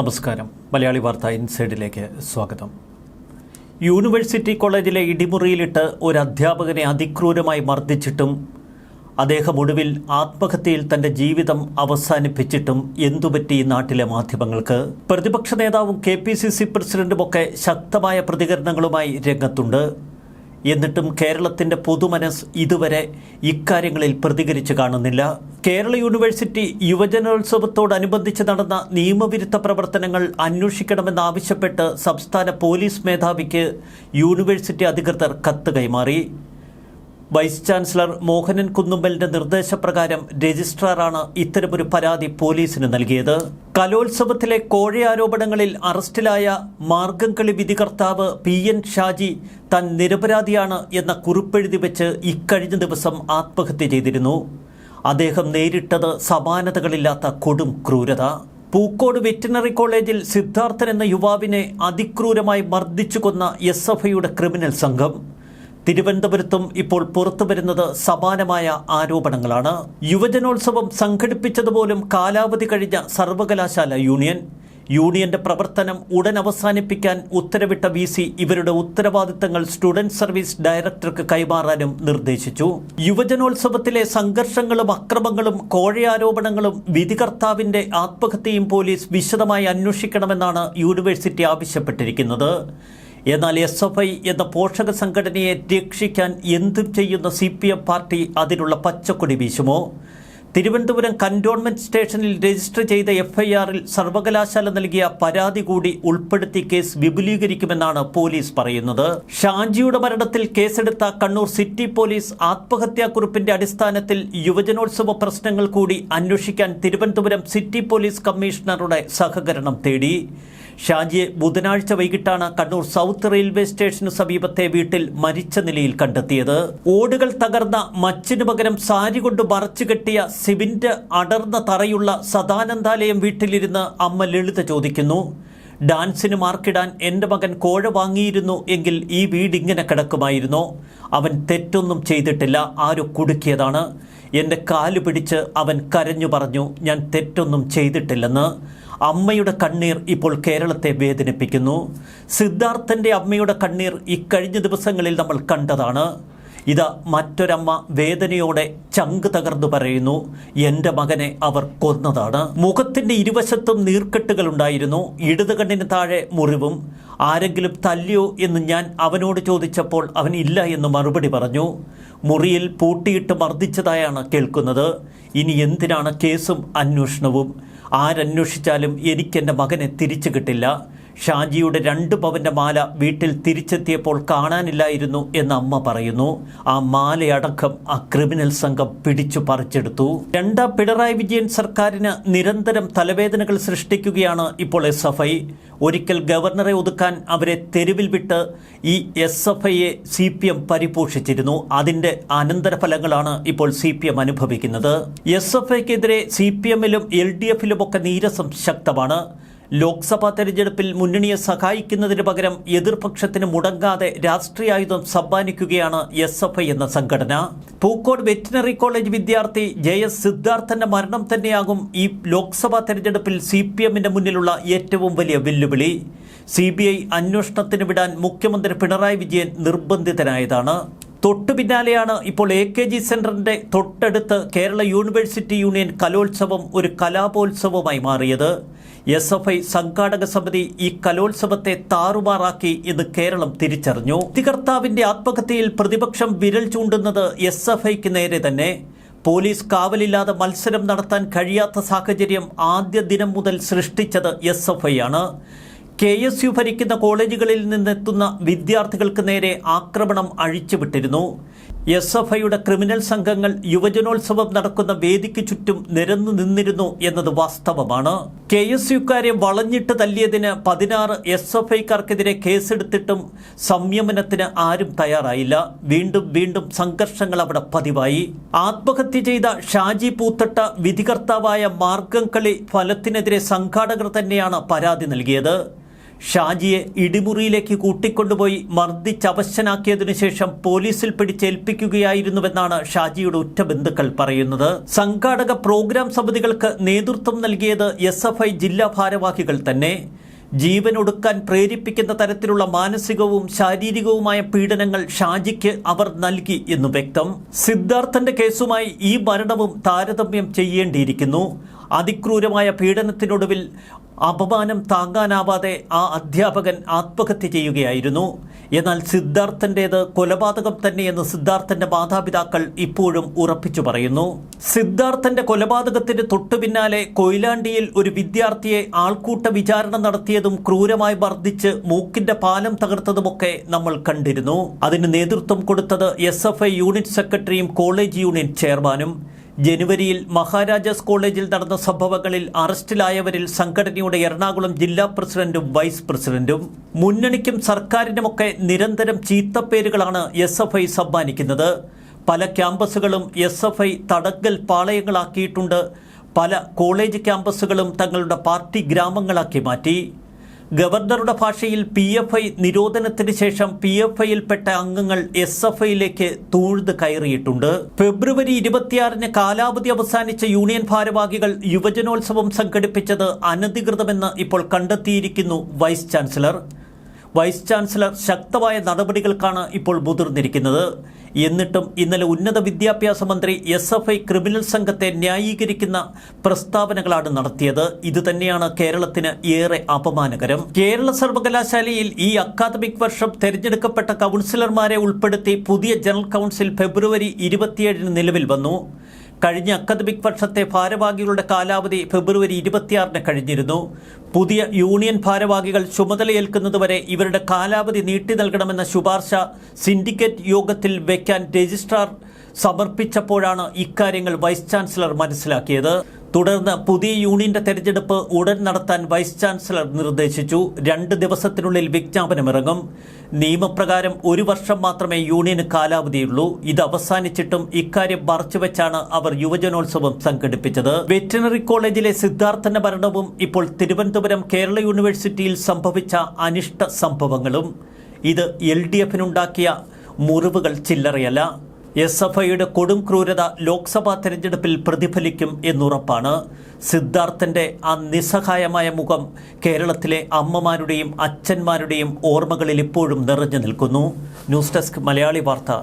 നമസ്കാരം. മലയാളി വാർത്ത ഇൻസൈഡിലേക്ക് സ്വാഗതം. യൂണിവേഴ്സിറ്റി കോളേജിലെ ഇടിമുറിയിലിട്ട് ഒരു അധ്യാപകനെ അതിക്രൂരമായി മർദ്ദിച്ചിട്ടും അദ്ദേഹം ഒടുവിൽ ആത്മഹത്യയിൽ തന്റെ ജീവിതം അവസാനിപ്പിച്ചിട്ടും എന്തുപറ്റി ഈ നാട്ടിലെ മാധ്യമങ്ങൾക്ക്? പ്രതിപക്ഷ നേതാവും കെ പി സി സി പ്രസിഡന്റുമൊക്കെ ശക്തമായ പ്രതികരണങ്ങളുമായി രംഗത്തുണ്ട്. എന്നിട്ടും കേരളത്തിന്റെ പൊതുമനസ് ഇതുവരെ ഇക്കാര്യങ്ങളിൽ പ്രതികരിച്ചു കാണുന്നില്ല. കേരള യൂണിവേഴ്സിറ്റി യുവജനോത്സവത്തോടനുബന്ധിച്ച് നടന്ന നിയമവിരുദ്ധ പ്രവർത്തനങ്ങൾ അന്വേഷിക്കണമെന്നാവശ്യപ്പെട്ട് സംസ്ഥാന പോലീസ് മേധാവിക്ക് യൂണിവേഴ്സിറ്റി അധികൃതർ കത്ത് കൈമാറി. വൈസ് ചാൻസലർ മോഹനൻ കുന്നുമ്പലിന്റെ നിർദ്ദേശപ്രകാരം രജിസ്ട്രാറാണ് ഇത്തരമൊരു പരാതി പോലീസിന് നൽകിയത്. കലോത്സവത്തിലെ കോഴയാരോപണങ്ങളിൽ അറസ്റ്റിലായ മാർഗംകളി വിധികർത്താവ് പി എൻ ഷാജി താൻ നിരപരാധിയാണ് എന്ന കുറിപ്പെഴുതി വെച്ച് ഇക്കഴിഞ്ഞ ദിവസം ആത്മഹത്യ ചെയ്തിരുന്നു. അദ്ദേഹം നേരിട്ടത് സമാനതകളില്ലാത്ത കൊടും ക്രൂരത. പൂക്കോട് വെറ്റിനറി കോളേജിൽ സിദ്ധാർത്ഥൻ എന്ന യുവാവിനെ അതിക്രൂരമായി മർദ്ദിച്ചു കൊന്ന എസ് എഫ് ഐയുടെ ക്രിമിനൽ സംഘം. തിരുവനന്തപുരത്തും ഇപ്പോൾ പുറത്തു വരുന്നത് സമാനമായ ആരോപണങ്ങളാണ്. യുവജനോത്സവം സംഘടിപ്പിച്ചതുപോലും കാലാവധി കഴിഞ്ഞ സർവകലാശാല യൂണിയൻ. യൂണിയന്റെ പ്രവർത്തനം ഉടൻ അവസാനിപ്പിക്കാൻ ഉത്തരവിട്ട വി സി ഇവരുടെ ഉത്തരവാദിത്തങ്ങൾ സ്റ്റുഡന്റ് സർവീസ് ഡയറക്ടർക്ക് കൈമാറാനും നിർദ്ദേശിച്ചു. യുവജനോത്സവത്തിലെ സംഘർഷങ്ങളും അക്രമങ്ങളും കോഴയാരോപണങ്ങളും വിധികർത്താവിന്റെ ആത്മഹത്യയും പോലീസ് വിശദമായി അന്വേഷിക്കണമെന്നാണ് യൂണിവേഴ്സിറ്റി ആവശ്യപ്പെട്ടിരിക്കുന്നത്. എന്നാൽ എസ് എഫ് ഐ എന്ന പോഷക സംഘടനയെ രക്ഷിക്കാൻ എന്തും ചെയ്യുന്ന സി പി എം പാർട്ടി അതിനുള്ള പച്ചക്കൊടി വീശുമോ? തിരുവനന്തപുരം കന്റോൺമെന്റ് സ്റ്റേഷനിൽ രജിസ്റ്റർ ചെയ്ത എഫ്ഐആറിൽ സർവകലാശാല നൽകിയ പരാതി കൂടി ഉൾപ്പെടുത്തി കേസ് വിപുലീകരിക്കുമെന്നാണ് പോലീസ് പറയുന്നത്. ഷാജിയുടെ മരണത്തിൽ കേസെടുത്ത കണ്ണൂർ സിറ്റി പോലീസ് ആത്മഹത്യാക്കുറിപ്പിന്റെ അടിസ്ഥാനത്തിൽ യുവജനോത്സവ പ്രശ്നങ്ങൾ കൂടി അന്വേഷിക്കാൻ തിരുവനന്തപുരം സിറ്റി പോലീസ് കമ്മീഷണറുടെ സഹകരണം തേടി. ഷാജിയെ ബുധനാഴ്ച വൈകിട്ടാണ് കണ്ണൂർ സൗത്ത് റെയിൽവേ സ്റ്റേഷനു സമീപത്തെ വീട്ടിൽ മരിച്ച നിലയിൽ കണ്ടെത്തിയത്. ഓടുകൾ തകർന്ന മച്ചിനു പകരം സാരി കൊണ്ട് മറച്ചു കെട്ടിയ സിമിന്റ് അടർന്ന തറയുള്ള സദാനന്ദാലയം വീട്ടിലിരുന്ന് അമ്മ ലളിത ചോദിക്കുന്നു. ഡാൻസിന് മാർക്കിടാൻ എന്റെ മകൻ കോഴ വാങ്ങിയിരുന്നു എങ്കിൽ ഈ വീട് ഇങ്ങനെ കിടക്കുമായിരുന്നോ. അവൻ തെറ്റൊന്നും ചെയ്തിട്ടില്ല ആരോ കുടുക്കിയതാണ്. എന്റെ കാൽ പിടിച്ച് അവൻ കരഞ്ഞു പറഞ്ഞു ഞാൻ തെറ്റൊന്നും ചെയ്തിട്ടില്ലെന്ന്. അമ്മയുടെ കണ്ണീർ ഇപ്പോൾ കേരളത്തെ വേദനിപ്പിക്കുന്നു. സിദ്ധാർത്ഥന്റെ അമ്മയുടെ കണ്ണീർ ഇക്കഴിഞ്ഞ ദിവസങ്ങളിൽ നമ്മൾ കണ്ടതാണ്. ഇത് മറ്റൊരമ്മ വേദനയോടെ ചങ്ക് തകർന്നു പറയുന്നു എന്റെ മകനെ അവർ കൊന്നതാണ്. മുഖത്തിന്റെ ഇരുവശത്തും നീർക്കെട്ടുകൾ ഉണ്ടായിരുന്നു. ഇടത് കണ്ണിന് താഴെ മുറിവും. ആരെങ്കിലും തല്ലിയോ എന്ന് ഞാൻ അവനോട് ചോദിച്ചപ്പോൾ അവൻ ഇല്ല എന്ന് മറുപടി പറഞ്ഞു. മുറിയിൽ പൂട്ടിയിട്ട് മർദ്ദിച്ചതായാണ് കേൾക്കുന്നത്. ഇനി എന്തിനാണ് കേസും അന്വേഷണവും? ആരന്വേഷിച്ചാലും എനിക്കെന്റെ മകനെ തിരിച്ചു കിട്ടില്ല. ഷാജിയുടെ രണ്ട് പവന്റെ മാല വീട്ടിൽ തിരിച്ചെത്തിയപ്പോൾ കാണാനില്ലായിരുന്നു എന്ന് അമ്മ പറയുന്നു. ആ മാലയടക്കം ആ ക്രിമിനൽ സംഘം പിടിച്ചു പറിച്ചെടുത്തു. രണ്ടാം പിണറായി വിജയൻ സർക്കാരിന് നിരന്തരം തലവേദനകൾ സൃഷ്ടിക്കുകയാണ് ഇപ്പോൾ എസ് എഫ് ഐ. ഒരിക്കൽ ഗവർണറെ ഒതുക്കാൻ അവരെ തെരുവിൽ വിട്ട് ഈ എസ് എഫ് ഐയെ സി പി എം പരിപോഷിച്ചിരുന്നു. അതിന്റെ അനന്തരഫലങ്ങളാണ് ഇപ്പോൾ സി പി എം അനുഭവിക്കുന്നത്. എസ് എഫ് ഐക്കെതിരെ സി പി എമ്മിലും എൽ ഡി എഫിലുമൊക്കെ നീരസം ശക്തമാണ്. ലോക്സഭാ തെരഞ്ഞെടുപ്പിൽ മുന്നണിയെ സഹായിക്കുന്നതിന് പകരം എതിർപക്ഷത്തിന് മുടങ്ങാതെ രാഷ്ട്രീയായുധം സമ്മാനിക്കുകയാണ് എസ് എഫ് ഐ എന്ന സംഘടന. പൂക്കോട് വെറ്റിനറി കോളേജ് വിദ്യാർത്ഥി ജെ എസ് സിദ്ധാർത്ഥന്റെ മരണം തന്നെയാകും ഈ ലോക്സഭാ തെരഞ്ഞെടുപ്പിൽ സി പി എമ്മിന്റെ മുന്നിലുള്ള ഏറ്റവും വലിയ വെല്ലുവിളി. സി ബി ഐ അന്വേഷണത്തിന് വിടാൻ മുഖ്യമന്ത്രി പിണറായി വിജയൻ നിർബന്ധിതനായതാണ്. തൊട്ടു പിന്നാലെയാണ് ഇപ്പോൾ എ കെ ജി സെന്ററിന്റെ തൊട്ടടുത്ത് കേരള യൂണിവേഴ്സിറ്റി യൂണിയൻ കലോത്സവം ഒരു കലാപോത്സവമായി മാറിയത്. എസ് എഫ് ഐ സംഘാടക സമിതി ഈ കലോത്സവത്തെ താറുമാറാക്കി എന്ന് കേരളം തിരിച്ചറിഞ്ഞു. തികർത്താവിന്റെ ആത്മഹത്യയിൽ പ്രതിപക്ഷം വിരൽ ചൂണ്ടുന്നത് എസ് എഫ് ഐക്ക് നേരെ തന്നെ. പോലീസ് കാവലില്ലാതെ മത്സരം നടത്താൻ കഴിയാത്ത സാഹചര്യം ആദ്യ ദിനം മുതൽ സൃഷ്ടിച്ചത് എസ് എഫ് ഐ ആണ്. കെ എസ് യു ഭരിക്കുന്ന കോളേജുകളിൽ നിന്നെത്തുന്ന വിദ്യാർത്ഥികൾക്ക് നേരെ ആക്രമണം അഴിച്ചുവിട്ടിരുന്നു. എസ് എഫ് ഐയുടെ ക്രിമിനൽ സംഘങ്ങൾ യുവജനോത്സവം നടക്കുന്ന വേദിക്ക് ചുറ്റും നിരന്നു നിന്നിരുന്നു എന്നത് വാസ്തവമാണ്. കെ എസ് യുക്കാരെ വളഞ്ഞിട്ട് തല്ലിയതിന് പതിനാറ് എസ് എഫ് ഐക്കാർക്കെതിരെ കേസെടുത്തിട്ടും സംയമനത്തിന് ആരും തയ്യാറായില്ല. വീണ്ടും വീണ്ടും സംഘർഷങ്ങൾ അവിടെ പതിവായി. ആത്മഹത്യ ചെയ്ത ഷാജി പൂത്തട്ട വിധികർത്താവായ മാർഗം കളി ഫലത്തിനെതിരെ സംഘാടകർ തന്നെയാണ് പരാതി നൽകിയത്. ഷാജിയെ ഇടിമുറിയിലേക്ക് കൂട്ടിക്കൊണ്ടുപോയി മർദ്ദിച്ചവശനാക്കിയതിനു ശേഷം പോലീസിൽ പിടിച്ചേൽപ്പിക്കുകയായിരുന്നുവെന്നാണ് ഷാജിയുടെ ഉറ്റ ബന്ധുക്കൾ പറയുന്നത്. സംഘാടക പ്രോഗ്രാം സമിതികൾക്ക് നേതൃത്വം നൽകിയത് എസ് എഫ് ഐ ജില്ലാ ഭാരവാഹികൾ തന്നെ. ജീവനൊടുക്കാൻ പ്രേരിപ്പിക്കുന്ന തരത്തിലുള്ള മാനസികവും ശാരീരികവുമായ പീഡനങ്ങൾ ഷാജിക്ക് അവർ നൽകി എന്ന് വ്യക്തം. സിദ്ധാർത്ഥന്റെ കേസുമായി ഈ മരണവും താരതമ്യം ചെയ്യേണ്ടിയിരിക്കുന്നു. അതിക്രൂരമായ പീഡനത്തിനൊടുവിൽ അപമാനം താങ്ങാനാവാതെ ആ അധ്യാപകൻ ആത്മഹത്യ ചെയ്യുകയായിരുന്നു. എന്നാൽ സിദ്ധാർത്ഥന്റേത് കൊലപാതകം തന്നെയെന്ന് സിദ്ധാർത്ഥന്റെ മാതാപിതാക്കൾ ഇപ്പോഴും ഉറപ്പിച്ചു പറയുന്നു. സിദ്ധാർത്ഥന്റെ കൊലപാതകത്തിന് തൊട്ടു പിന്നാലെ കൊയിലാണ്ടിയിൽ ഒരു വിദ്യാർത്ഥിയെ ആൾക്കൂട്ട വിചാരണ നടത്തിയതും ക്രൂരമായി മർദ്ദിച്ച് മൂക്കിന്റെ പാലം തകർത്തതുമൊക്കെ നമ്മൾ കണ്ടിരുന്നു. അതിന് നേതൃത്വം കൊടുത്തത് എസ് യൂണിറ്റ് സെക്രട്ടറിയും കോളേജ് യൂണിറ്റ് ചെയർമാനും. ജനുവരിയിൽ മഹാരാജാസ് കോളേജിൽ നടന്ന സംഭവങ്ങളിൽ അറസ്റ്റിലായവരിൽ സംഘടനയുടെ എറണാകുളം ജില്ലാ പ്രസിഡന്റും വൈസ് പ്രസിഡന്റും. മുന്നണിക്കും സർക്കാരിനുമൊക്കെ നിരന്തരം ചീത്തപ്പേരുകളാണ് എസ് എഫ് ഐ സമ്മാനിക്കുന്നത്. പല ക്യാമ്പസുകളും എസ് എഫ് ഐ തടങ്കൽ പാളയങ്ങളാക്കിയിട്ടുണ്ട്. പല കോളേജ് ക്യാമ്പസുകളും തങ്ങളുടെ പാർട്ടി ഗ്രാമങ്ങളാക്കി മാറ്റി. ഗവർണറുടെ ഭാഷയിൽ പി എഫ് ഐ നിരോധനത്തിന് ശേഷം പി എഫ് ഐയിൽപ്പെട്ട അംഗങ്ങൾ എസ് എഫ് ഐയിലേക്ക് തൂഴ്ത് കയറിയിട്ടുണ്ട്. ഫെബ്രുവരി ഇരുപത്തിയാറിന് കാലാവധി അവസാനിച്ച യൂണിയൻ ഭാരവാഹികൾ യുവജനോത്സവം സംഘടിപ്പിച്ചത് അനധികൃതമെന്ന് ഇപ്പോൾ കണ്ടെത്തിയിരിക്കുന്നു വൈസ് ചാൻസലർ. വൈസ് ചാൻസലർ ശക്തമായ നടപടികൾക്കാണ് ഇപ്പോൾ മുതിർന്നിരിക്കുന്നത്. എന്നിട്ടും ഇന്നലെ ഉന്നത വിദ്യാഭ്യാസ മന്ത്രി എസ് എഫ് ഐ ക്രിമിനൽ സംഘത്തെ ന്യായീകരിക്കുന്ന പ്രസ്താവനകളാണ് നടത്തിയത്. ഇതുതന്നെയാണ് കേരളത്തിന് ഏറെ അപമാനകരം. കേരള സർവകലാശാലയിൽ ഈ അക്കാദമിക് വർഷം തെരഞ്ഞെടുക്കപ്പെട്ട കൗൺസിലർമാരെ ഉൾപ്പെടുത്തി പുതിയ ജനറൽ കൗൺസിൽ ഫെബ്രുവരി ഇരുപത്തിയേഴിന് നിലവിൽ വന്നു. കഴിഞ്ഞ അക്കാദമിക് വർഷത്തെ ഭാരവാഹികളുടെ കാലാവധി ഫെബ്രുവരി ഇരുപത്തിയാറിന് കഴിഞ്ഞിരുന്നു. പുതിയ യൂണിയൻ ഭാരവാഹികൾ ചുമതലയേൽക്കുന്നതുവരെ ഇവരുടെ കാലാവധി നീട്ടി നൽകണമെന്ന ശുപാർശ സിൻഡിക്കേറ്റ് യോഗത്തിൽ വയ്ക്കാൻ രജിസ്ട്രാർ സമർപ്പിച്ചപ്പോഴാണ് ഇക്കാര്യങ്ങൾ വൈസ് ചാൻസലർ മനസ്സിലാക്കിയത്. തുടർന്ന് പുതിയ യൂണിയന്റെ തെരഞ്ഞെടുപ്പ് ഉടൻ നടത്താൻ വൈസ് ചാൻസലർ നിർദ്ദേശിച്ചു. രണ്ട് ദിവസത്തിനുള്ളിൽ വിജ്ഞാപനമിറങ്ങും. നിയമപ്രകാരം ഒരു വർഷം മാത്രമേ യൂണിയന് കാലാവധിയുള്ളൂ. ഇത് അവസാനിച്ചിട്ടും ഇക്കാര്യം മറച്ചുവെച്ചാണ് അവർ യുവജനോത്സവം സംഘടിപ്പിച്ചത്. വെറ്റിനറി കോളേജിലെ സിദ്ധാർത്ഥന്റെ മരണവും ഇപ്പോൾ തിരുവനന്തപുരം കേരള യൂണിവേഴ്സിറ്റിയിൽ സംഭവിച്ച അനിഷ്ട സംഭവങ്ങളും. ഇത് എൽ ഡി എഫിനുണ്ടാക്കിയ മുറിവുകൾ ചില്ലറയല്ല. എസ് എഫ് ഐയുടെ കൊടും ക്രൂരത ലോക്സഭാ തെരഞ്ഞെടുപ്പിൽ പ്രതിഫലിക്കും എന്നുറപ്പാണ്. സിദ്ധാർത്ഥന്റെ ആ നിസ്സഹായമായ മുഖം കേരളത്തിലെ അമ്മമാരുടെയും അച്ഛന്മാരുടെയും ഓർമ്മകളിൽ ഇപ്പോഴും നിറഞ്ഞു നിൽക്കുന്നു. ന്യൂസ് ഡെസ്ക് മലയാളി വാർത്ത